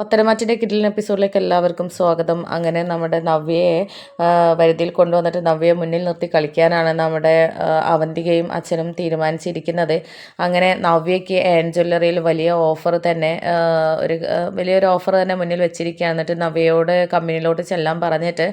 പത്തരമാറ്റിന്റെ കിഡിലിൻ എപ്പിസോഡിലേക്ക് എല്ലാവർക്കും സ്വാഗതം. അങ്ങനെ നമ്മുടെ നവ്യയെ വരുതിയിൽ കൊണ്ടുവന്നിട്ട് നവ്യയെ മുന്നിൽ നിർത്തി കളിക്കാനാണ് നമ്മുടെ അവന്തികയും അച്ഛനും തീരുമാനിച്ചിരിക്കുന്നത്. അങ്ങനെ നവ്യയ്ക്ക് ആൻജ്വല്ലറിയിൽ ജ്വല്ലറിയിൽ വലിയ ഓഫർ തന്നെ ഒരു വലിയൊരു ഓഫർ തന്നെ മുന്നിൽ വെച്ചിരിക്കുകയാണ്. എന്നിട്ട് നവ്യയോട് കമ്പനിയിലോട്ട് ചെല്ലാൻ പറഞ്ഞിട്ട്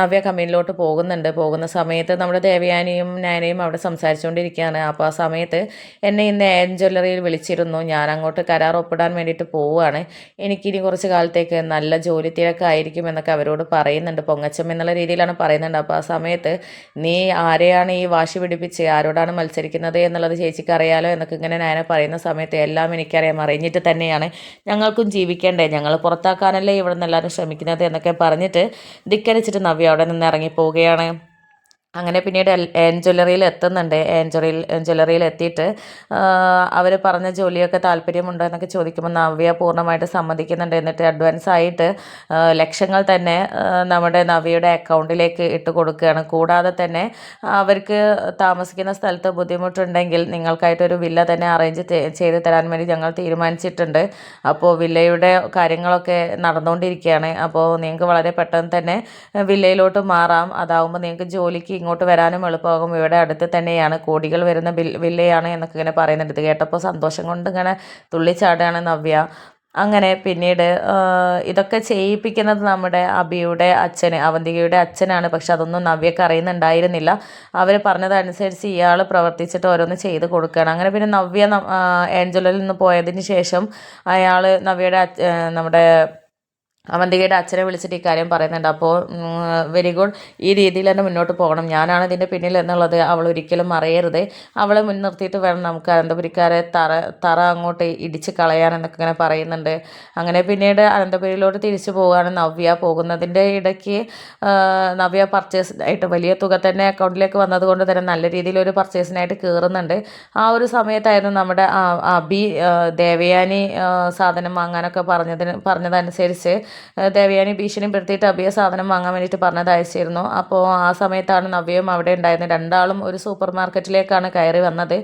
നവ്യ കമ്പനിയിലോട്ട് പോകുന്നുണ്ട്. പോകുന്ന സമയത്ത് നമ്മുടെ ദേവയാനിയും നാനയും അവിടെ സംസാരിച്ചുകൊണ്ടിരിക്കുകയാണ്. അപ്പോൾ ആ സമയത്ത് എന്നെ ഇന്ന് ആൻജ്വല്ലറിയിൽ ജ്വല്ലറിയിൽ വിളിച്ചിരുന്നു. ഞാൻ അങ്ങോട്ട് കരാർ ഒപ്പിടാൻ വേണ്ടിയിട്ട് പോവുകയാണ്. എനിക്കിനി കുറച്ച് കാലത്തേക്ക് നല്ല ജോലി തിരക്കായിരിക്കും എന്നൊക്കെ അവരോട് പറയുന്നുണ്ട്. പൊങ്ങച്ചം എന്നുള്ള രീതിയിലാണ് പറയുന്നുണ്ട്. അപ്പോൾ ആ സമയത്ത് നീ ആരെയാണ് ഈ വാശി പിടിപ്പിച്ച് ആരോടാണ് മത്സരിക്കുന്നത് എന്നുള്ളത് ചേച്ചിക്ക് അറിയാലോ എന്നൊക്കെ ഇങ്ങനെ നയന പറയുന്ന സമയത്ത് എല്ലാം എനിക്കറിയാം. അറിഞ്ഞിട്ട് തന്നെയാണ് ഞങ്ങൾക്കും ജീവിക്കേണ്ടേ. ഞങ്ങൾ പുറത്താക്കാനല്ലേ ഇവിടെ നിന്ന് എല്ലാവരും ശ്രമിക്കുന്നത് എന്നൊക്കെ പറഞ്ഞിട്ട് ധിക്കരിച്ചിട്ട് നവ്യ അവിടെ നിന്ന് ഇറങ്ങി പോവുകയാണ്. അങ്ങനെ പിന്നീട് എൻ ജ്വല്ലറിയിൽ എത്തുന്നുണ്ട്. എൻ ജ്വല്ലറിയിൽ ജ്വല്ലറിയിൽ എത്തിയിട്ട് അവർ പറഞ്ഞ ജോലിയൊക്കെ താല്പര്യമുണ്ടോ എന്നൊക്കെ ചോദിക്കുമ്പോൾ നവ്യ പൂർണമായിട്ട് സമ്മതിക്കുന്നുണ്ട്. എന്നിട്ട് അഡ്വാൻസ് ആയിട്ട് ലക്ഷങ്ങൾ തന്നെ നമ്മുടെ നവ്യയുടെ അക്കൗണ്ടിലേക്ക് ഇട്ട് കൊടുക്കുകയാണ്. കൂടാതെ തന്നെ അവർക്ക് താമസിക്കുന്ന സ്ഥലത്ത് ബുദ്ധിമുട്ടുണ്ടെങ്കിൽ നിങ്ങൾക്കായിട്ടൊരു വില്ല തന്നെ അറേഞ്ച് ചെയ്ത് തരാൻ വേണ്ടി ഞങ്ങൾ തീരുമാനിച്ചിട്ടുണ്ട്. അപ്പോൾ വില്ലയുടെ കാര്യങ്ങളൊക്കെ നടന്നുകൊണ്ടിരിക്കുകയാണ് അപ്പോൾ നിങ്ങൾക്ക് വളരെ പെട്ടെന്ന് തന്നെ വില്ലയിലോട്ട് മാറാം. അതാവുമ്പോൾ നിങ്ങൾക്ക് ജോലിക്ക് ഇങ്ങോട്ട് വരാനും എളുപ്പമാകും. ഇവിടെ അടുത്ത് തന്നെയാണ്. കോടികൾ വരുന്ന വില്ലയാണ് എന്നൊക്കെ ഇങ്ങനെ പറയുന്നുണ്ട്. കേട്ടപ്പോൾ സന്തോഷം കൊണ്ട് ഇങ്ങനെ തുള്ളിച്ചാടുകയാണ് നവ്യ. അങ്ങനെ പിന്നീട് ഇതൊക്കെ ചെയ്യിപ്പിക്കുന്നത് നമ്മുടെ അബിയുടെ അച്ഛന് അവന്തികയുടെ അച്ഛനാണ്. പക്ഷെ അതൊന്നും നവ്യക്ക് അറിയുന്നുണ്ടായിരുന്നില്ല. അവർ പറഞ്ഞതനുസരിച്ച് ഇയാൾ പ്രവർത്തിച്ചിട്ട് ഓരോന്ന് ചെയ്ത് കൊടുക്കുകയാണ്. അങ്ങനെ പിന്നെ നവ്യ ഏഞ്ചലിൽ നിന്ന് പോയതിന് ശേഷം അയാൾ നവ്യയുടെ നമ്മുടെ അവന്തികയുടെ അച്ഛനെ വിളിച്ചിട്ട് ഈ കാര്യം പറയുന്നുണ്ട്. അപ്പോൾ വെരി ഗുഡ് ഈ രീതിയിൽ തന്നെ മുന്നോട്ട് പോകണം. ഞാനാണ് ഇതിന്റെ പിന്നിൽ എന്നുള്ളത് അവൾ ഒരിക്കലും അറിയരുത് അവളെ മുൻനിർത്തിയിട്ട് വേണം നമുക്ക് അനന്തപുരിക്കാരെ തറ തറ അങ്ങോട്ട് ഇടിച്ച് കളയാൻ എന്നൊക്കെ ഇങ്ങനെ പറയുന്നുണ്ട്. അങ്ങനെ പിന്നീട് അനന്തപുരിയിലോട്ട് തിരിച്ചു പോവുകയാണ് നവ്യ. പോകുന്നതിന്റെ ഇടയ്ക്ക് നവ്യ പർച്ചേസ് ആയിട്ട് വലിയ തുക തന്നെ അക്കൗണ്ടിലേക്ക് വന്നതുകൊണ്ട് തന്നെ നല്ല രീതിയിൽ ഒരു പർച്ചേസിനായിട്ട് കയറുന്നുണ്ട് ആ ഒരു സമയത്തായിരുന്നു നമ്മുടെ അബി ദേവയാനി സാധനം വാങ്ങാനൊക്കെ പറഞ്ഞതിന് പറഞ്ഞതനുസരിച്ച് ദേവയാനി ഭീഷണിപ്പെടുത്തിയിട്ട് അബിയെ സാധനം വാങ്ങാൻ വേണ്ടിയിട്ട് പറഞ്ഞത് അയച്ചിരുന്നു. അപ്പോൾ ആ സമയത്താണ് നവ്യയും അവിടെ ഉണ്ടായിരുന്നത്. രണ്ടാളും ഒരു സൂപ്പർ മാർക്കറ്റിലേക്കാണ് കയറി വന്നത്.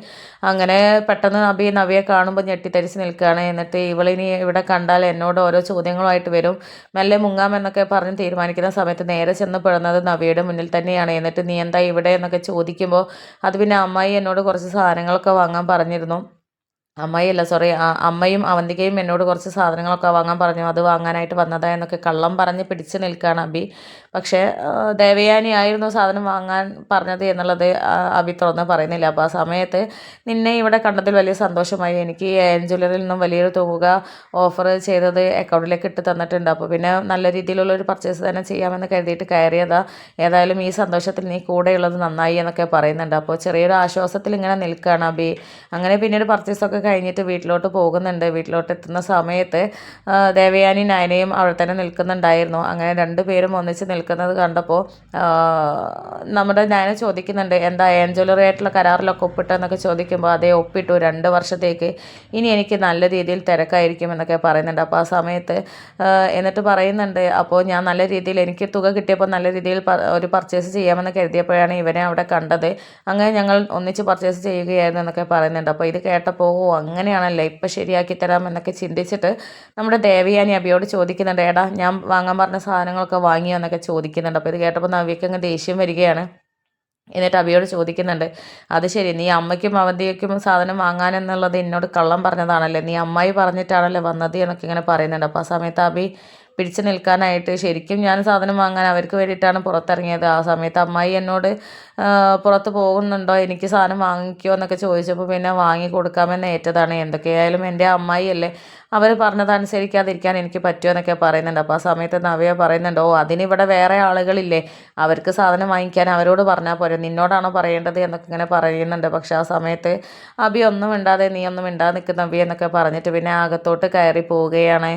അങ്ങനെ പെട്ടെന്ന് നബി നവ്യയെ കാണുമ്പോൾ ഞെട്ടിത്തരിച്ച് നിൽക്കുകയാണ്. എന്നിട്ട് ഇവളിനി ഇവിടെ കണ്ടാൽ എന്നോട് ഓരോ ചോദ്യങ്ങളുമായിട്ട് വരും. മെല്ലെ മുങ്ങാം എന്നൊക്കെ പറഞ്ഞ് തീരുമാനിക്കുന്ന സമയത്ത് നേരെ ചെന്ന് പെടുന്നത് നവിയുടെ മുന്നിൽ തന്നെയാണ്. എന്നിട്ട് നീ എന്താ ഇവിടെ എന്നൊക്കെ ചോദിക്കുമ്പോൾ അത് പിന്നെ അമ്മായി എന്നോട് കുറച്ച് സാധനങ്ങളൊക്കെ വാങ്ങാൻ പറഞ്ഞിരുന്നു. അമ്മായിയല്ല സോറി അമ്മയും അവന്തികയും എന്നോട് കുറച്ച് സാധനങ്ങളൊക്കെ വാങ്ങാൻ പറഞ്ഞു. അത് വാങ്ങാനായിട്ട് വന്നതാ എന്നൊക്കെ കള്ളം പറഞ്ഞ് പിടിച്ച് നിൽക്കുകയാണ് അബി. പക്ഷേ ദേവയാനി ആയിരുന്നു സാധനം വാങ്ങാൻ പറഞ്ഞത് എന്നുള്ളത് അബി തുറന്ന് പറയുന്നില്ല. അപ്പോൾ ആ സമയത്ത് നിന്നെ ഇവിടെ കണ്ടതിൽ വലിയ സന്തോഷമായി. എനിക്ക് എൻ ജ്വല്ലറിയിൽ നിന്നും വലിയൊരു തുക ഓഫർ ചെയ്തത് അക്കൗണ്ടിലേക്ക് ഇട്ട് തന്നിട്ടുണ്ട്. അപ്പോൾ പിന്നെ നല്ല രീതിയിലുള്ള ഒരു പർച്ചേസ് തന്നെ ചെയ്യാമെന്ന് കരുതിയിട്ട് കയറിയതാ. ഏതായാലും ഈ സന്തോഷത്തിൽ നീ കൂടെയുള്ളത് നന്നായി എന്നൊക്കെ പറയുന്നുണ്ട്. അപ്പോൾ ചെറിയൊരു ആശ്വാസത്തിൽ ഇങ്ങനെ നിൽക്കുകയാണ് അബി. അങ്ങനെ പിന്നീട് പർച്ചേസൊക്കെ കഴിഞ്ഞിട്ട് വീട്ടിലോട്ട് പോകുന്നുണ്ട്. വീട്ടിലോട്ട് എത്തുന്ന സമയത്ത് ദേവയാനി നയനയും അവിടെ തന്നെ നിൽക്കുന്നുണ്ടായിരുന്നു. അങ്ങനെ രണ്ടുപേരും ഒന്നിച്ച് നിൽക്കുന്നത് കണ്ടപ്പോൾ നമ്മുടെ നയന ചോദിക്കുന്നുണ്ട് എന്താ ജ്വല്ലറി ആയിട്ടുള്ള കരാറിലൊക്കെ ഒപ്പിട്ടെന്നൊക്കെ ചോദിക്കുമ്പോൾ അതേ ഒപ്പിട്ടു. രണ്ട് വർഷത്തേക്ക് ഇനി എനിക്ക് നല്ല രീതിയിൽ തിരക്കായിരിക്കും എന്നൊക്കെ പറയുന്നുണ്ട്. അപ്പോൾ ആ സമയത്ത് എന്നിട്ട് പറയുന്നുണ്ട് അപ്പോൾ ഞാൻ നല്ല രീതിയിൽ എനിക്ക് തുക കിട്ടിയപ്പോൾ നല്ല രീതിയിൽ ഒരു പർച്ചേസ് ചെയ്യാമെന്ന് കരുതിയപ്പോഴാണ് ഇവനെ അവിടെ കണ്ടത്. അങ്ങനെ ഞങ്ങൾ ഒന്നിച്ച് പർച്ചേസ് ചെയ്യുകയായിരുന്നു എന്നൊക്കെ പറയുന്നുണ്ട്. അപ്പോൾ ഇത് കേട്ടപ്പോൾ അങ്ങനെയാണല്ലേ ഇപ്പം ശരിയാക്കി തരാം എന്നൊക്കെ ചിന്തിച്ചിട്ട് നമ്മുടെ ദേവയാനി അബിയോട് ചോദിക്കുന്നുണ്ട് ഏടാ ഞാൻ വാങ്ങാൻ പറഞ്ഞ സാധനങ്ങളൊക്കെ വാങ്ങിയോ? എന്നൊക്കെ ചോദിക്കുന്നുണ്ട്. അപ്പോൾ ഇത് കേട്ടപ്പോൾ നവ്യക്ക് അങ്ങ് ദേഷ്യം വരികയാണ്. എന്നിട്ട് അബിയോട് ചോദിക്കുന്നുണ്ട് അത് ശരി നീ അമ്മയ്ക്കും അവധിയ്ക്കും സാധനം വാങ്ങാനെന്നുള്ളത് എന്നോട് കള്ളം പറഞ്ഞതാണല്ലേ? നീ അമ്മായി പറഞ്ഞിട്ടാണല്ലേ വന്നത് എന്നൊക്കെ ഇങ്ങനെ പറയുന്നുണ്ട്. അപ്പോൾ ആ സമയത്ത് അബി പിടിച്ചു നിൽക്കാനായിട്ട് ശരിക്കും ഞാൻ സാധനം വാങ്ങാൻ അവർക്ക് വേണ്ടിയിട്ടാണ് പുറത്തിറങ്ങിയത്. ആ സമയത്ത് അമ്മായി എന്നോട് പുറത്ത് പോകുന്നുണ്ടോ? എനിക്ക് സാധനം വാങ്ങിക്കോ എന്നൊക്കെ ചോദിച്ചപ്പോൾ പിന്നെ വാങ്ങി കൊടുക്കാമെന്ന് ഏറ്റതാണ്. എന്തൊക്കെയായാലും എന്റെ അമ്മായി അല്ലേ? അവർ പറഞ്ഞതനുസരിക്കാതിരിക്കാൻ എനിക്ക് പറ്റുമോ എന്നൊക്കെ പറയുന്നുണ്ട്. അപ്പോൾ ആ സമയത്ത് നവ്യ പറയുന്നുണ്ട് ഓ അതിനിവിടെ വേറെ ആളുകളില്ലേ? അവർക്ക് സാധനം വാങ്ങിക്കാൻ അവരോട് പറഞ്ഞാൽ പോരെ. നിന്നോടാണോ പറയേണ്ടത്? എന്നൊക്കെ ഇങ്ങനെ പറയുന്നുണ്ട്. പക്ഷെ ആ സമയത്ത് അബി ഒന്നും മിണ്ടാതെ നീ ഒന്നും മിണ്ടാതെ നിൽക്കുന്ന നവ്യ എന്നൊക്കെ പറഞ്ഞിട്ട് പിന്നെ അകത്തോട്ട് കയറി പോവുകയാണ്.